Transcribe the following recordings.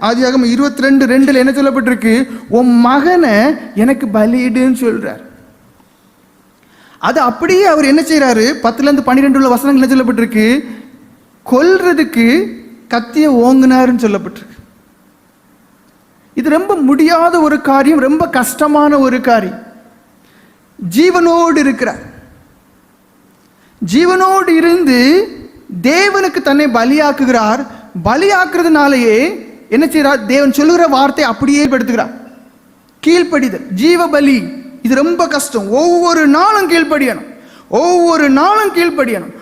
ஆதியாகமம் இருபத்தி ரெண்டு ரெண்டில் என்ன சொல்லப்பட்டிருக்கு? உன் மகனை எனக்கு பலியிடுன்னு சொல்றார். அது அப்படியே அவர் என்ன செய்கிறாரு பத்துல இருந்து பன்னிரெண்டு உள்ள வசனங்கள் என்ன சொல்லப்பட்டிருக்கு? கொல்றதுக்கு கத்திய ஓங்குனாருன்னு சொல்லப்பட்டிருக்கு. இது ரொம்ப முடியாத ஒரு காரியம் ரொம்ப கஷ்டமான ஒரு காரியம். ஜீவனோடு இருக்கிறார். ஜீவனோடு இருந்து தேவனுக்கு தன்னை பலியாக்குகிறார். பலியாக்குறதுனாலேயே என்ன செய்கிறார்? தேவன் சொல்லுகிற வார்த்தை அப்படியே படுத்துகிறார். கீழ்ப்படிதல் ஜீவபலி. இது ரொம்ப கஷ்டம். ஒவ்வொரு நாளும் கீழ்ப்படியணும். ஒவ்வொரு நாளும் கீழ்ப்படியணும்.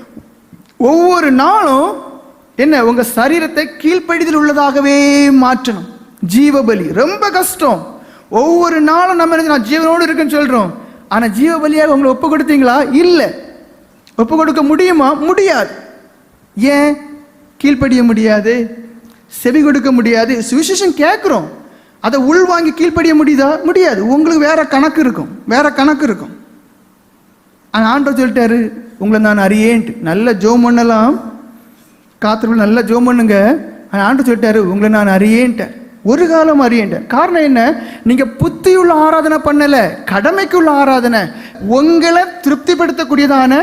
ஒவ்வொரு நாளும் என்ன? உங்கள் சரீரத்தை கீழ்ப்படிதல் உள்ளதாகவே மாற்றணும். ஜீவபலி ரொம்ப கஷ்டம். ஒவ்வொரு நாளும் நம்ம என்ன நான் ஜீவனோடு இருக்குன்னு சொல்கிறோம் ஆனால் ஜீவபலியாக உங்களை ஒப்பு கொடுத்தீங்களா? இல்லை. ஒப்பு கொடுக்க முடியுமா? முடியாது. ஏன்? கீழ்ப்படிய முடியாது. செவி கொடுக்க முடியாது. சுவிசேஷம் கேட்குறோம். அதை உள்வாங்கி கீழ்ப்படிய முடியுதா? முடியாது. உங்களுக்கு வேற கணக்கு இருக்கும். வேற கணக்கு இருக்கும். ஆனால் ஆண்டவர் சொல்லிட்டாரு உங்களை நான் அறியேன்ட்டு. நல்ல ஜோம் பண்ணலாம். காத்திரம் நல்ல ஜோம் பண்ணுங்க. ஆனால் ஆண்டவர் சொல்லிட்டாரு உங்களை நான் அறியேன்ட்டார் ஒரு காலம் அறியேன்ட்டார் காரணம் என்ன? நீங்கள் புத்தியுள்ள ஆராதனை பண்ணலை. கடமைக்குள்ள ஆராதனை. உங்களை திருப்திப்படுத்தக்கூடியதான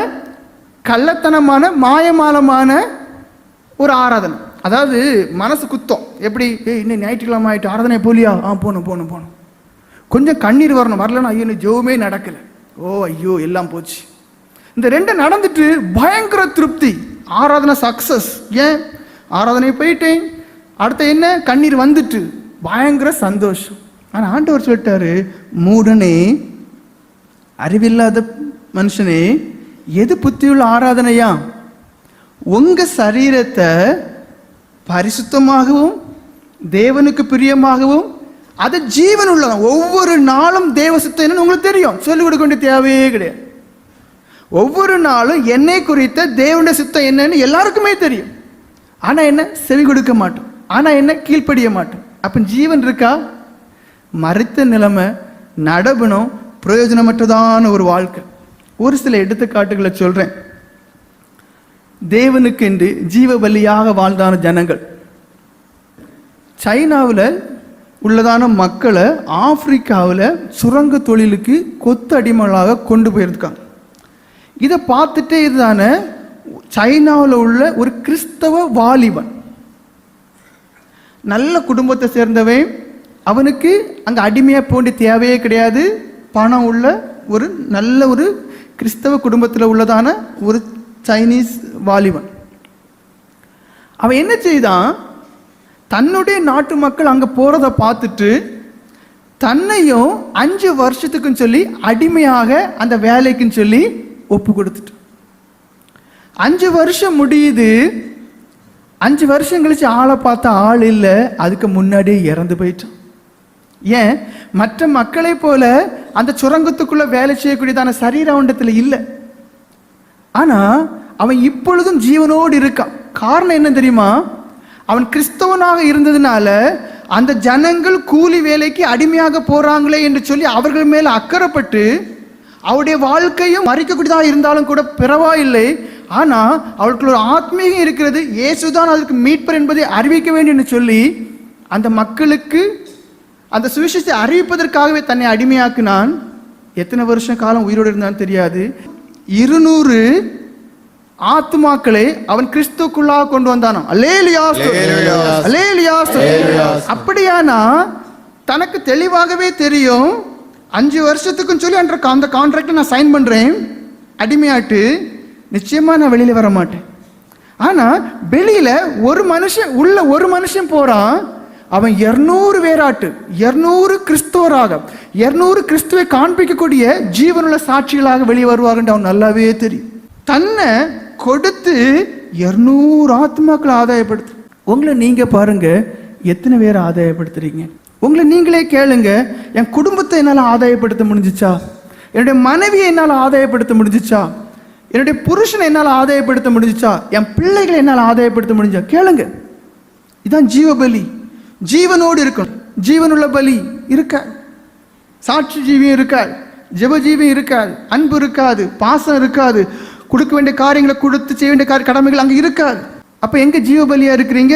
கள்ளத்தனமான மாயமாலமான ஒரு ஆராதனை. அதாவது மனசு குத்தம். எப்படி? ஏய் இன்னும் ஞாயிற்றுக்கிழமை ஆயிட்டு ஆராதனை போலியா? ஆ போகணும் போகணும் போகணும் கொஞ்சம் கண்ணீர் வரணும். வரலன்னா ஐயோ ஜெவமே நடக்கலை நடக்கல. ஓ ஐயோ எல்லாம் போச்சு. இந்த ரெண்டு நடந்துட்டு பயங்கர திருப்தி. ஆராதனை சக்சஸ் ஏன்? ஆராதனை போயிட்டேன். அடுத்து என்ன? கண்ணீர் வந்துட்டு. பயங்கர சந்தோஷம். ஆனால் ஆண்டவர் சொல்லிட்டாரு மூடனே அறிவில்லாத மனுஷனே எது புத்தியுள்ள ஆராதனையா? உங்கள் சரீரத்தை பரிசுத்தமாகவும் தேவனுக்கு பிரியமாகவும் அது ஜீவன் உள்ளதான் ஒவ்வொரு நாளும் தேவ சித்தம் உங்களுக்கு தெரியும். சொல்லிக் கொடுக்க வேண்டிய தேவையே கிடையாது. ஒவ்வொரு நாளும் என்னை குறித்த தேவனுடைய சித்தம் என்னன்னு எல்லாருக்குமே தெரியும். ஆனால் என்ன? செவி கொடுக்க மாட்டோம். ஆனால் என்ன? கீழ்ப்படிய மாட்டோம். அப்போ ஜீவன் இருக்கா? மறித்த நிலைமை நடபணும் பிரயோஜனமற்றதான ஒரு வாழ்க்கை. ஒரு சில எடுத்துக்காட்டுகளை சொல்கிறேன் தேவனுக்கென்று ஜீவ பலியாக வாழ்ந்தான ஜனங்கள். சைனாவில் உள்ளதான மக்களை ஆப்பிரிக்காவில் சுரங்க தொழிலுக்கு கொத்து அடிமலாக கொண்டு போயிருக்காங்க. இதை பார்த்துட்டே இதுதான சைனாவில் உள்ள ஒரு கிறிஸ்தவ வாலிபன். நல்ல குடும்பத்தை சேர்ந்தவன். அவனுக்கு அங்கே அடிமையாக போக வேண்டிய தேவையே கிடையாது. பணம் உள்ள ஒரு நல்ல ஒரு கிறிஸ்தவ குடும்பத்தில் உள்ளதான ஒரு சைனீஸ் வாலிபன். அவன் என்ன செய்தான்? தன்னுடைய நாட்டு மக்கள் அங்கே போகிறத பார்த்துட்டு தன்னையும் அஞ்சு வருஷத்துக்குன்னு சொல்லி அடிமையாக அந்த வேலைக்குன்னு சொல்லி ஒப்பு கொடுத்துட்டு. அஞ்சு வருஷம் முடியுது. அஞ்சு வருஷம் கழிச்சு ஆளை பார்த்தா ஆள் இல்லை. அதுக்கு முன்னாடியே இறந்து போயிட்டான். ஏன்? மற்ற மக்களை போல அந்த சுரங்கத்துக்குள்ள வேலை செய்யக்கூடியதான சரீரவண்டத்தில் இல்லை. ஆனால் அவன் இப்பொழுதும் ஜீவனோடு இருக்கான். காரணம் என்ன தெரியுமா? அவன் கிறிஸ்தவனாக இருந்ததுனால அந்த ஜனங்கள் கூலி வேலைக்கு அடிமையாக போறாங்களே என்று சொல்லி அவர்கள் மேல் அக்கறைப்பட்டு அவருடைய வாழ்க்கையும் மறிக்கக்கூடியதாக இருந்தாலும் கூட பரவாயில்லை ஆனா அவளுக்கு ஒரு ஆத்மீகம் இருக்கிறது. இயேசுதான் அதற்கு மீட்பர் என்பதை அறிவிக்க வேண்டும் என்று சொல்லி அந்த மக்களுக்கு அந்த சுவிசேஷத்தை அறிவிப்பதற்காகவே தன்னை அடிமையாக்கினான். எத்தனை வருஷம் காலம் உயிரோடு இருந்தான்னு தெரியாது. இருநூறு ஆத்துமாக்களை அவன் கிறிஸ்துக்குள்ளாக கொண்டு வந்தானாம் அல்லேலியா அப்படியானா? தனக்கு தெளிவாகவே தெரியும். அஞ்சு வருஷத்துக்குன்னு சொல்லி அந்த கான்ட்ராக்டை நான் சைன் பண்றேன். அடிமையாட்டு. நிச்சயமா நான் வெளியில வர மாட்டேன். ஆனா வெளியில ஒரு மனுஷன் உள்ள ஒரு மனுஷன் போறான். அவன் இருநூறு பேராட்டு இருநூறு கிறிஸ்துவராக இருநூறு கிறிஸ்துவை காண்பிக்கக்கூடிய ஜீவனுள்ள சாட்சிகளாக வெளியே வருவாங்கன்னு அவன் நல்லாவே தெரியும். தன்னை கொடுத்து இருநூறு ஆத்மாக்களை ஆதாயப்படுத்து. உங்களை நீங்க பாருங்க எத்தனை பேர் ஆதாயப்படுத்துறீங்க? உங்களை நீங்களே கேளுங்க என் குடும்பத்தை என்னால் ஆதாயப்படுத்த முடிஞ்சுச்சா? என்னுடைய மனைவியை என்னால் ஆதாயப்படுத்த முடிஞ்சிச்சா? என்னுடைய புருஷனை என்னால் ஆதாயப்படுத்த முடிஞ்சிச்சா? என் பிள்ளைகளை என்னால் ஆதாயப்படுத்த முடிஞ்சா? கேளுங்க. இதான் ஜீவபலி ஜீவனோடு இருக்கணும். ஜீவனுள்ள பலி இருக்காது. சாட்சி ஜீவியம் இருக்காது. ஜெபஜீவியம் இருக்காது. அன்பு இருக்காது. பாசம் இருக்காது. கொடுக்க வேண்டிய காரியங்களை கொடுத்து செய்ய வேண்டிய காரிய கடமைகள் அங்கே இருக்காது. அப்போ எங்க ஜீவபலியாக இருக்கிறீங்க?